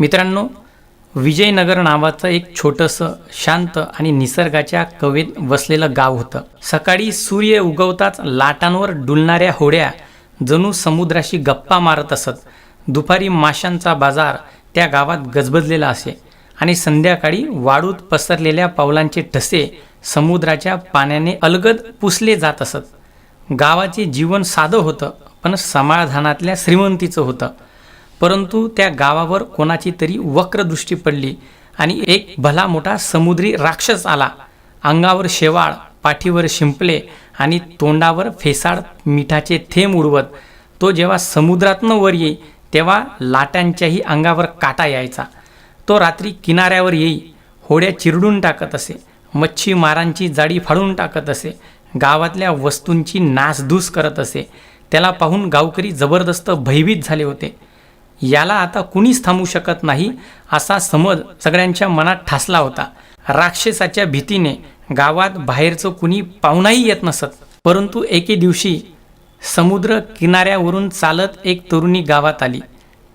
मित्रांनो विजयनगर नावाचं एक छोटंसं शांत आणि निसर्गाच्या कवेत वसलेलं गाव होतं. सकाळी सूर्य उगवताच लाटांवर डुलणाऱ्या होड्या जणू समुद्राशी गप्पा मारत असत. दुपारी माशांचा बाजार त्या गावात गजबजलेला असे आणि संध्याकाळी वाळूत पसरलेल्या पावलांचे ठसे समुद्राच्या पाण्याने अलगद पुसले जात असत. गावाचे जीवन साधं होतं पण समाधानातल्या श्रीमंतीचं होतं. परंतु त्या गावावर कोणाची तरी वक्रदृष्टी पडली आणि एक भला मोठा समुद्री राक्षस आला. अंगावर शेवाळ पाठीवर शिंपले आणि तोंडावर फेसाळ मिठाचे थेंब उडवत तो जेव्हा समुद्रातनं वर येई तेव्हा लाटांच्याही अंगावर काटा यायचा. तो रात्री किनाऱ्यावर येई होड्या चिरडून टाकत असे मच्छीमारांची जाळी फाडून टाकत असे गावातल्या वस्तूंची नासधूस करत असे त्याला पाहून गावकरी जबरदस्त भयभीत झाले होते. याला आता कुणीच थांबू शकत नाही असा समज सगळ्यांच्या मनात ठासला होता. राक्षसाच्या भीतीने गावात बाहेरचं कुणी पाहुणाही येत नसत. परंतु एके दिवशी समुद्र किनाऱ्यावरून चालत एक तरुणी गावात आली.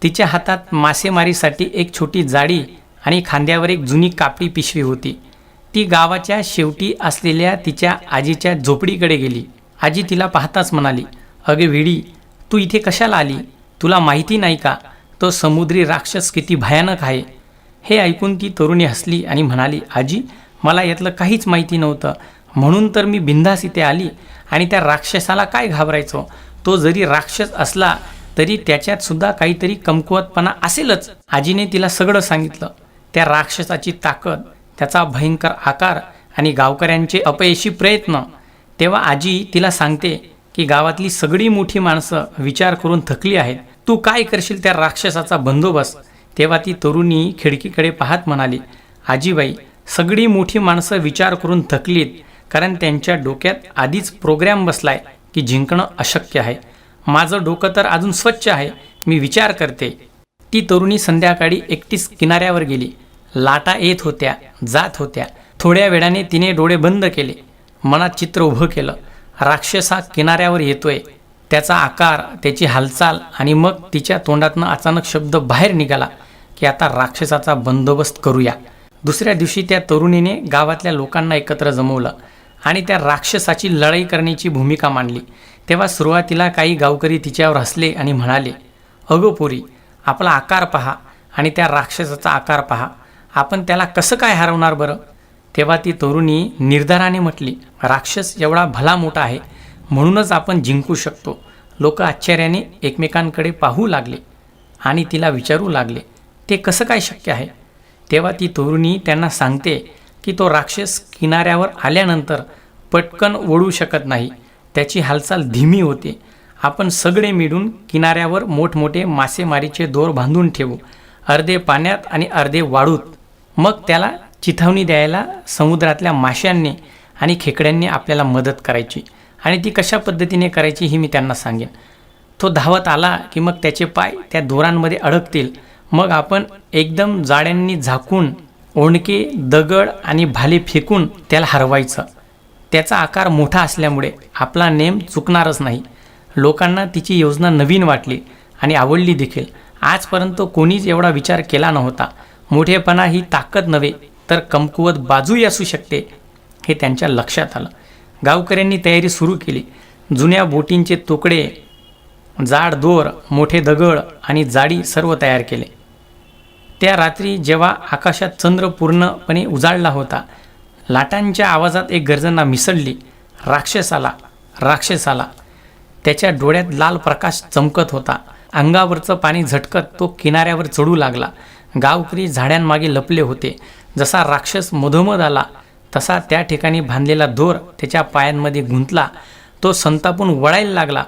तिच्या हातात मासेमारीसाठी एक छोटी जाळी आणि खांद्यावर एक जुनी कापडी पिशवी होती. ती गावाच्या शेवटी असलेल्या तिच्या आजीच्या झोपडीकडे गेली. आजी तिला पाहताच म्हणाली अगे विडी तू इथे कशाला आली? तुला माहिती नाही का? तो समुद्री राक्षस किती भयानक आहे हे ऐकून ती तरुणी हसली आणि म्हणाली आजी मला यातलं काहीच माहिती नव्हतं. म्हणून तर मी बिंदास इथे आली आणि त्या राक्षसाला काय घाबरायचो? तो जरी राक्षस असला तरी त्याच्यात सुद्धा काहीतरी कमकुवतपणा असेलच. आजीने तिला सगळं सांगितलं. त्या राक्षसाची ताकद त्याचा भयंकर आकार आणि गावकऱ्यांचे अपयशी प्रयत्न. तेव्हा आजी तिला सांगते की गावातली सगळी मोठी माणसं विचार करून थकली आहेत. तू काय करशील त्या राक्षसाचा बंदोबस्त? तेव्हा ती तरुणी खिडकीकडे पाहत म्हणाली आजीबाई सगळी मोठी माणसं विचार करून थकलीत कारण त्यांच्या डोक्यात आधीच प्रोग्रॅम बसलाय की जिंकणं अशक्य आहे. माझं डोकं तर अजून स्वच्छ आहे मी विचार करते. ती तरुणी संध्याकाळी एकटीच किनाऱ्यावर गेली. लाटा येत होत्या जात होत्या. थोड्या वेळाने तिने डोळे बंद केले. मनात चित्र उभं केलं. राक्षसा किनाऱ्यावर येतोय. त्याचा आकार त्याची हालचाल आणि मग तिच्या तोंडातनं अचानक शब्द बाहेर निघाला की आता राक्षसाचा बंदोबस्त करूया. दुसऱ्या दिवशी त्या तरुणीने गावातल्या लोकांना एकत्र जमवलं आणि त्या राक्षसाची लढाई करण्याची भूमिका मांडली. तेव्हा सुरुवातीला काही गावकरी तिच्यावर हसले आणि म्हणाले अगो पोरी आपला आकार पहा आणि त्या राक्षसाचा आकार पहा. आपण त्याला कसं काय हरवणार बरं? तेव्हा ती तरुणी निर्धाराने म्हटली राक्षस एवढा भला मोठा आहे म्हणूनच आपण जिंकू शकतो. लोक आश्चर्याने एकमेकांकडे पाहू लागले आणि तिला विचारू लागले ते कसं काय शक्य आहे? तेव्हा ती तरुणी त्यांना सांगते की तो राक्षस किनाऱ्यावर आल्यानंतर पटकन ओढू शकत नाही. त्याची हालचाल धीमी होते. आपण सगळे मिळून किनाऱ्यावर मोठमोठे मासेमारीचे दोर बांधून ठेवू. अर्धे पाण्यात आणि अर्धे वाळूत. मग त्याला चिथावणी द्यायला समुद्रातल्या माशांनी आणि खेकड्यांनी आपल्याला मदत करायची. आणि ती कशा पद्धतीने करायची ही मी त्यांना सांगेन. तो धावत आला की मग त्याचे पाय त्या दोरांमध्ये अडकतील. मग आपण एकदम जाड्यांनी झाकून ओणके दगड आणि भाले फेकून त्याला हरवायचं. त्याचा आकार मोठा असल्यामुळे आपला नेम चुकणारच नाही. लोकांना तिची योजना नवीन वाटली आणि आवडली देखील. आजपर्यंत कोणीच एवढा विचार केला नव्हता. मोठेपणा ही ताकद नव्हे तर कमकुवत बाजूही असू शकते हे त्यांच्या लक्षात आलं. गावकऱ्यांनी तयारी सुरू केली. जुन्या बोटींचे तुकडे जाड दोर मोठे दगड आणि जाडी सर्व तयार केले. त्या रात्री जेव्हा आकाशात चंद्र पूर्णपणे उजाळला होता लाटांच्या आवाजात एक गर्जना मिसळली. राक्षसाला राक्षसाला त्याच्या डोळ्यात लाल प्रकाश चमकत होता. अंगावरचं पाणी झटकत तो किनाऱ्यावर चढू लागला. गावकरी झाड्यांमागे लपले होते. जसा राक्षस मधोमध आला तसा त्या ठिकाणी बांधलेला दोर त्याच्या पायांमध्ये गुंतला. तो संतापून वळायला लागला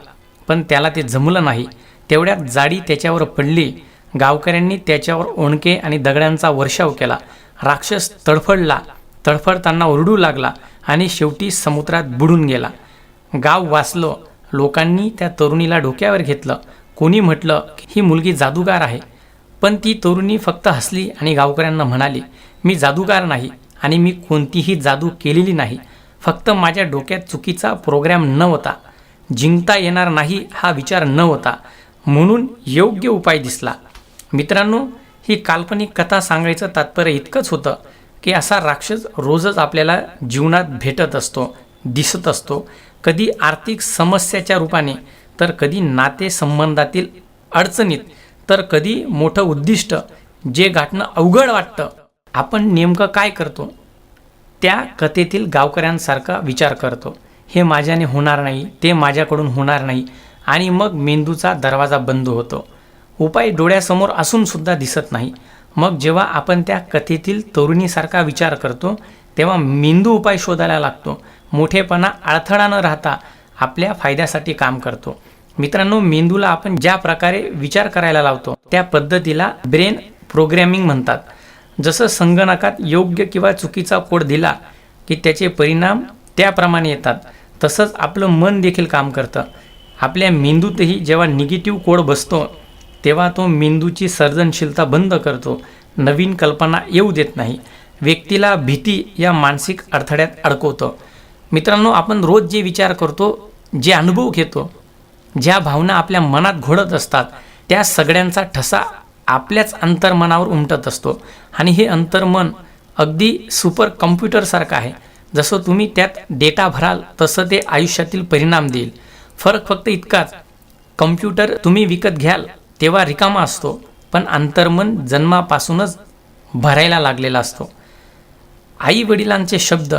पण त्याला ते जमलं नाही. तेवढ्यात जाडी त्याच्यावर पडली. गावकऱ्यांनी त्याच्यावर ओणके आणि दगडांचा वर्षाव केला. राक्षस तडफडला तडफडताना ओरडू लागला आणि शेवटी समुद्रात बुडून गेला. गाव वाचलो लोकांनी त्या तरुणीला डोक्यावर घेतलं. कोणी म्हटलं की ही मुलगी जादूगार आहे. पण ती तरुणी फक्त हसली आणि गावकऱ्यांना म्हणाली मी जादूगार नाही. आणि मी कोणतीही जादू केलेली नाही. फक्त माझ्या डोक्यात चुकीचा प्रोग्रॅम न होता जिंकता येणार नाही हा विचार न होता म्हणून योग्य उपाय दिसला. मित्रांनो ही काल्पनिक कथा सांगायचं तात्पर्य इतकंच होतं की असा राक्षस रोजच आपल्याला जीवनात भेटत असतो दिसत असतो. कधी आर्थिक समस्याच्या रूपाने तर कधी नातेसंबंधातील अडचणीत तर कधी मोठं उद्दिष्ट जे गाठणं अवघड वाटतं. आपण नेमकं काय करतो? त्या कथेतील गावकऱ्यांसारखा विचार करतो. हे माझ्याने होणार नाही ते माझ्याकडून होणार नाही आणि मग मेंदूचा दरवाजा बंद होतो. उपाय डोळ्यासमोर असूनसुद्धा दिसत नाही. मग जेव्हा आपण त्या कथेतील तरुणीसारखा विचार करतो तेव्हा मेंदू उपाय शोधायला लागतो. मोठेपणा अडथळा न राहता आपल्या फायद्यासाठी काम करतो. मित्रांनो मेंदूला आपण ज्या प्रकारे विचार करायला लावतो त्या पद्धतीला ब्रेन प्रोग्रॅमिंग म्हणतात. जसं संगणकात योग्य किंवा चुकीचा कोड दिला की त्याचे परिणाम त्याप्रमाणे येतात तसंच आपलं मन देखील काम करतं. आपल्या मेंदूतही जेव्हा निगेटिव्ह कोड बसतो तेव्हा तो मेंदूची सर्जनशीलता बंद करतो. नवीन कल्पना येऊ देत नाही. व्यक्तीला भीती या मानसिक अडथळ्यात अडकवतो. मित्रांनो आपण रोज जे विचार करतो जे अनुभव घेतो ज्या भावना आपल्या मनात घोळत असतात त्या सगळ्यांचा ठसा आपल्याच अंतर्मनावर उमटत असतो. आणि हे अंतर्मन अगदी सुपर कम्प्युटरसारखं आहे. जसं तुम्ही त्यात डेटा भराल तसं ते आयुष्यातील परिणाम देईल. फरक फक्त इतकाच. कम्प्युटर तुम्ही विकत घ्याल तेव्हा रिकामा असतो. पण अंतर्मन जन्मापासूनच भरायला लागलेला असतो. आई वडिलांचे शब्द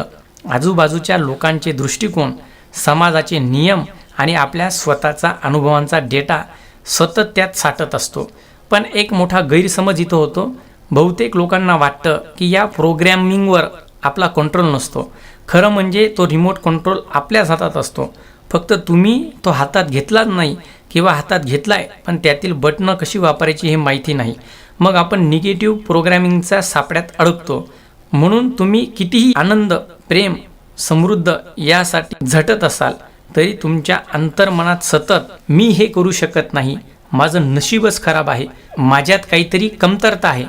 आजूबाजूच्या लोकांचे दृष्टिकोन समाजाचे नियम आणि आपल्या स्वतःचा अनुभवांचा डेटा सतत त्यात साठत असतो. पण एक मोठा गैरसमज इथं होतो. बहुतेक लोकांना वाटतं की या प्रोग्रॅमिंगवर आपला कंट्रोल नसतो. खरं म्हणजे तो रिमोट कंट्रोल आपल्याच हातात असतो. फक्त तुम्ही तो हातात घेतलाच नाही किंवा हातात घेतला आहे पण त्यातील बटणं कशी वापरायची हे माहिती नाही. मग आपण निगेटिव्ह प्रोग्रॅमिंगच्या सापड्यात अडकतो. म्हणून तुम्ही कितीही आनंद प्रेम समृद्ध यासाठी झटत असाल तरी तुमच्या अंतर्मनात सतत मी हे करू शकत नाही. माझं नशीबच खराब आहे. माझ्यात काहीतरी कमतरता आहे.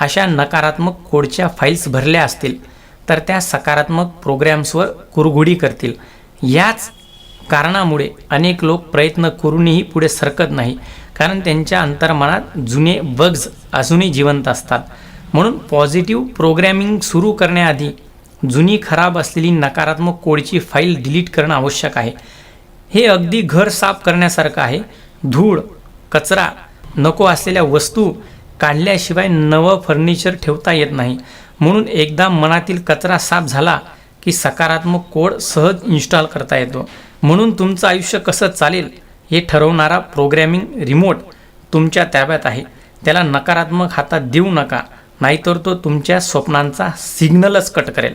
अशा नकारात्मक कोडच्या फाईल्स भरल्या असतील तर त्या सकारात्मक प्रोग्रॅम्सवर कुरघोडी करतील. याच कारणामुळे अनेक लोक प्रयत्न करूनही पुढे सरकत नाही कारण त्यांच्या अंतर्मनात जुने बग्ज अजूनही जिवंत असतात. म्हणून पॉझिटिव्ह प्रोग्रॅमिंग सुरू करण्याआधी जुनी खराब असलेली नकारात्मक कोडची फाईल डिलीट करणं आवश्यक आहे. हे अगदी घर साफ करण्यासारखं आहे. धूळ कचरा नको असलेल्या वस्तू काढल्याशिवाय नवं फर्निचर ठेवता येत नाही. म्हणून एकदा मनातील कचरा साफ झाला की सकारात्मक कोड सहज इन्स्टॉल करता येतो. म्हणून तुमचं आयुष्य कसं चालेल हे ठरवणारा प्रोग्रॅमिंग रिमोट तुमच्या ताब्यात आहे. त्याला नकारात्मक हातात देऊ नका नाहीतर तो तुमच्या स्वप्नांचा सिग्नलच कट करेल.